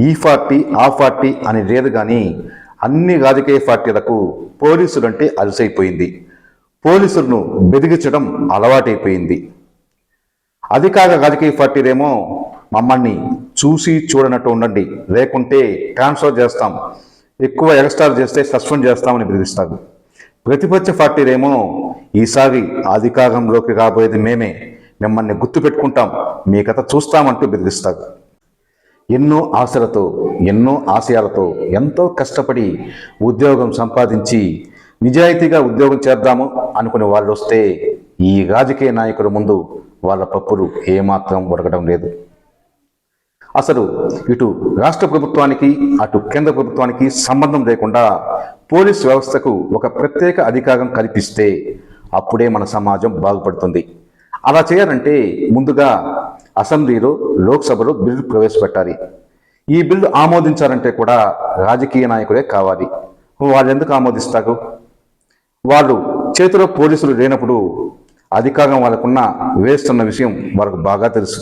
ఈ పార్టీ ఆ పార్టీ అని లేదు కానీ అన్ని రాజకీయ పార్టీలకు పోలీసులంటే అలసైపోయింది పోలీసులను బెదిగించడం అలవాటైపోయింది. అధికార రాజకీయ పార్టీలేమో మమ్మల్ని చూసి చూడనట్టు ఉండండి. లేకుంటే ట్రాన్స్ఫర్ చేస్తాం. ఎక్కువ ఎగస్టార్ చేస్తే సస్పెండ్ చేస్తామని బెదిరిస్తారు. ప్రతిపక్ష పార్టీలేమో ఈసారి అధికారంలోకి రాబోయేది మేమే. మిమ్మల్ని గుర్తుపెట్టుకుంటాం. మీ కథ చూస్తామంటూ బెదిరిస్తారు. ఎన్నో ఆశలతో ఎన్నో ఆశయాలతో ఎంతో కష్టపడి ఉద్యోగం సంపాదించి నిజాయితీగా ఉద్యోగం చేద్దాము అనుకునే వాళ్ళు వస్తే ఈ రాజకీయ నాయకుల ముందు వాళ్ళ పప్పులు ఏమాత్రం ఉడకడం లేదు. అసలు ఇటు రాష్ట్ర ప్రభుత్వానికి అటు కేంద్ర ప్రభుత్వానికి సంబంధం లేకుండా పోలీస్ వ్యవస్థకు ఒక ప్రత్యేక అధికారం కల్పిస్తే అప్పుడే మన సమాజం బాగుపడుతుంది. అలా చేయాలంటే ముందుగా అసెంబ్లీలో లోక్సభలో బిల్లు ప్రవేశపెట్టాలి. ఈ బిల్లు ఆమోదించాలంటే కూడా రాజకీయ నాయకులే కావాలి. వాళ్ళు ఎందుకు ఆమోదిస్తారు? వాళ్ళు చేతిలో పోలీసులు లేనప్పుడు అధికారం వాళ్ళకున్న వేస్తున్న విషయం వాళ్ళకు బాగా తెలుసు.